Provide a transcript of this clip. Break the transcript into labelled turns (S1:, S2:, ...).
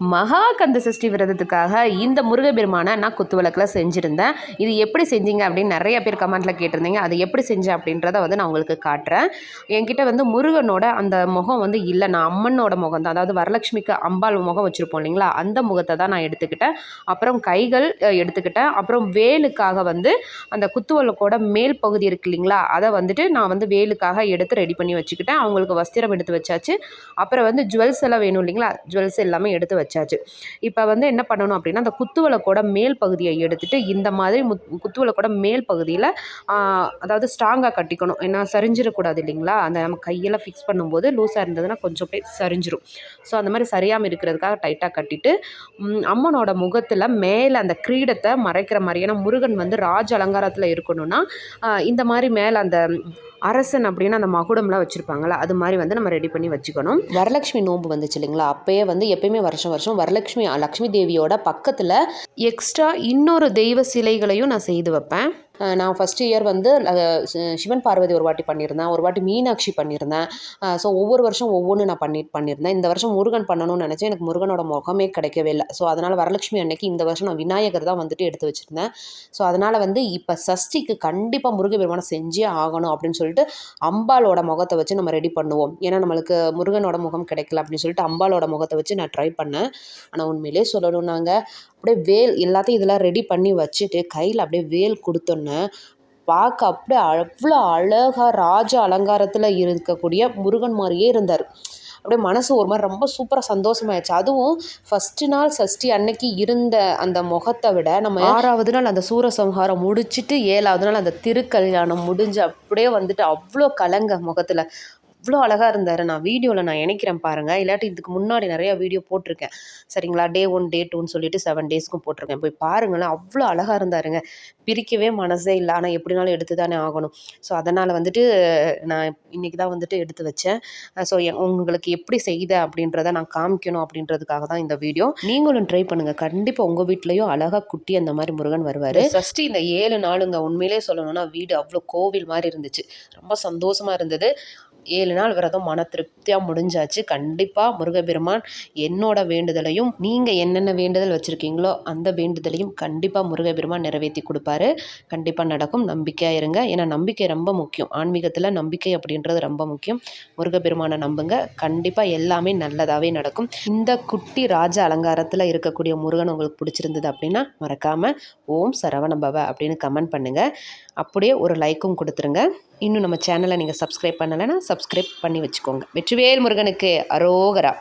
S1: மகா கந்த சஷ்டி விரதத்துக்காக இந்த முருகப்பெருமானை நான் குத்துவிளக்கில் செஞ்சுருந்தேன். இது எப்படி செஞ்சீங்க அப்படின்னு நிறைய பேர் கமெண்ட்டில் கேட்டிருந்தீங்க. அது எப்படி செஞ்சேன் அப்படின்றத வந்து நான் உங்களுக்கு காட்டுறேன். என்கிட்ட வந்து முருகனோட அந்த முகம் வந்து இல்லை. நான் அம்மனோட முகம் தான். அதாவது வரலட்சுமிக்கு அம்பாள் முகம் வச்சுருப்போம் இல்லைங்களா? அந்த முகத்தை தான் நான் எடுத்துக்கிட்டேன். அப்புறம் கைகள் எடுத்துக்கிட்டேன். அப்புறம் வேலுக்காக வந்து அந்த குத்துவிளக்கோட மேல் பகுதி இருக்கு இல்லைங்களா? அதை வந்துட்டு நான் வந்து வேலுக்காக எடுத்து ரெடி பண்ணி வச்சுக்கிட்டேன். அவங்களுக்கு வஸ்திரம் எடுத்து வச்சாச்சு. அப்புறம் வந்து ஜுவல்ஸ் எல்லாம் வேணும் இல்லைங்களா? ஜுவல்ஸ் எல்லாமே எடுத்து வச்சாச்சு. இப்போ வந்து என்ன பண்ணணும் அப்படின்னா அந்த குத்துவளக்கோட மேல் பகுதியை எடுத்துகிட்டு இந்த மாதிரி முத் குத்துவளக்கோட மேல் பகுதியில் அதாவது ஸ்ட்ராங்காக கட்டிக்கணும். ஏன்னா சரிஞ்சிடக்கூடாது இல்லைங்களா? அந்த நம்ம கையெல்லாம் ஃபிக்ஸ் பண்ணும்போது லூஸாக இருந்ததுன்னா கொஞ்சம் அப்படியே சரிஞ்சிரும். ஸோ அந்த மாதிரி சரியாமல் இருக்கிறதுக்காக டைட்டாக கட்டிட்டு அம்மனோட முகத்தில் மேலே அந்த கிரீடத்தை மறைக்கிற மாதிரி ஏன்னா முருகன் வந்து ராஜ அலங்காரத்தில் இருக்கணும்னா இந்த மாதிரி மேலே அந்த அரசன் அப்படின்னு அந்த மகுடம்லாம் வச்சுருப்பாங்களா அது மாதிரி வந்து நம்ம ரெடி பண்ணி வச்சுக்கணும். வரலட்சுமி நோன்பு வந்துச்சு இல்லைங்களா? அப்போயே வந்து எப்பயுமே வருஷம் வருஷம் வரலட்சுமி லக்ஷ்மி தேவியோட பக்கத்தில் எக்ஸ்ட்ரா இன்னொரு தெய்வ சிலைகளையும் நான் செய்து வைப்பேன். நான் ஃபஸ்ட் இயர் வந்து சிவன் பார்வதி ஒரு வாட்டி பண்ணியிருந்தேன். ஒரு வாட்டி மீனாட்சி பண்ணியிருந்தேன். ஸோ ஒவ்வொரு வருஷம் ஒவ்வொன்று நான் பண்ணி பண்ணியிருந்தேன். இந்த வருஷம் முருகன் பண்ணணும்னு நினச்சேன். எனக்கு முருகனோட முகமே கிடைக்கவே இல்லை. ஸோ அதனால் வரலட்சுமி அன்னைக்கு இந்த வருஷம் நான் விநாயகர் தான் வந்துட்டு எடுத்து வச்சுருந்தேன். ஸோ அதனால் வந்து இப்போ சஷ்டிக்கு கண்டிப்பாக முருகபெருமானை செஞ்சே ஆகணும் அப்படின்னு சொல்லிட்டு அம்பாலோட முகத்தை வச்சு நம்ம ரெடி பண்ணுவோம். ஏன்னா நம்மளுக்கு முருகனோட முகம் கிடைக்கல அப்படின்னு சொல்லிட்டு அம்பாலோட முகத்தை வச்சு நான் ட்ரை பண்ணேன். ஆனால் உண்மையிலே சொல்லணும் நாங்கள் அப்படியே வே வேல் எல்லாத்தையும் இதெல்லாம் ரெடி பண்ணி வச்சுட்டு கையில் அப்படியே வேல் கொடுத்தோன்னே பார்க்க அப்படியே அவ்வளோ அழகாக ராஜ அலங்காரத்தில் இருக்கக்கூடிய முருகன் மாதிரியே இருந்தார். அப்படியே மனசு ஒரு மாதிரி ரொம்ப சூப்பராக சந்தோஷமாயிடுச்சு. அதுவும் ஃபஸ்ட்டு நாள் சஷ்டி அன்னைக்கு இருந்த அந்த முகத்தை விட நம்ம ஆறாவது நாள் அந்த சூரசம்ஹாரம் முடிச்சிட்டு ஏழாவது நாள் அந்த திருக்கல்யாணம் முடிஞ்சு அப்படியே வந்துட்டு அவ்வளோ கலங்க முகத்தில். அவ்வளோ அழகாக இருந்தார். நான் வீடியோவில் நான் இணைக்கிறேன் பாருங்கள் இல்லாட்டி இதுக்கு முன்னாடி நிறையா வீடியோ போட்டிருக்கேன். சரிங்களா? டே ஒன் டே டூன்னு சொல்லிட்டு செவன் டேஸ்க்கும் போட்டிருக்கேன். போய் பாருங்களேன். அவ்வளோ அழகாக இருந்தாருங்க. பிரிக்கவே மனசே இல்லை. ஆனால் எப்படினாலும் எடுத்து தானே ஆகணும். ஸோ அதனால் வந்துட்டு நான் இன்றைக்கி தான் வந்துட்டு எடுத்து வச்சேன். ஸோ உங்களுக்கு எப்படி செய்த அப்படின்றத நான் காமிக்கணும் அப்படின்றதுக்காக தான் இந்த வீடியோ. நீங்களும் ட்ரை பண்ணுங்கள் கண்டிப்பாக உங்கள் வீட்லேயும் அழகாக குட்டி அந்த மாதிரி முருகன் வருவார். ஃபஸ்ட்டு இந்த ஏழு நாளுங்க உண்மையிலே சொல்லணும்னா வீடு அவ்வளோ கோவில் மாதிரி இருந்துச்சு. ரொம்ப சந்தோஷமாக இருந்தது. ஏழு நாள் விரதம் மன திருப்தியாக முடிஞ்சாச்சு. கண்டிப்பாக முருகப்பெருமான் என்னோட வேண்டுதலையும் நீங்கள் என்னென்ன வேண்டுதல் வச்சுருக்கீங்களோ அந்த வேண்டுதலையும் கண்டிப்பாக முருகப்பெருமான் நிறைவேற்றி கொடுப்பாரு. கண்டிப்பாக நடக்கும். நம்பிக்கையாக இருங்க. ஏன்னா நம்பிக்கை ரொம்ப முக்கியம். ஆன்மீகத்தில் நம்பிக்கை அப்படின்றது ரொம்ப முக்கியம். முருகப்பெருமானை நம்புங்க. கண்டிப்பாக எல்லாமே நல்லதாகவே நடக்கும். இந்த குட்டி ராஜ அலங்காரத்தில் இருக்கக்கூடிய முருகன் உங்களுக்கு பிடிச்சிருந்தது அப்படின்னா மறக்காமல் ஓம் சரவணபவ அப்படின்னு கமெண்ட் பண்ணுங்கள் அப்படியே ஒரு லைக்கும் கொடுத்துருங்க. இன்னும் நம்ம சேனலை நீங்கள் சப்ஸ்கிரைப் பண்ணலைன்னா சப்ஸ்கிரைப் பண்ணி வச்சுக்கோங்க. வெற்றிவேல் முருகனுக்கு அரோகரா.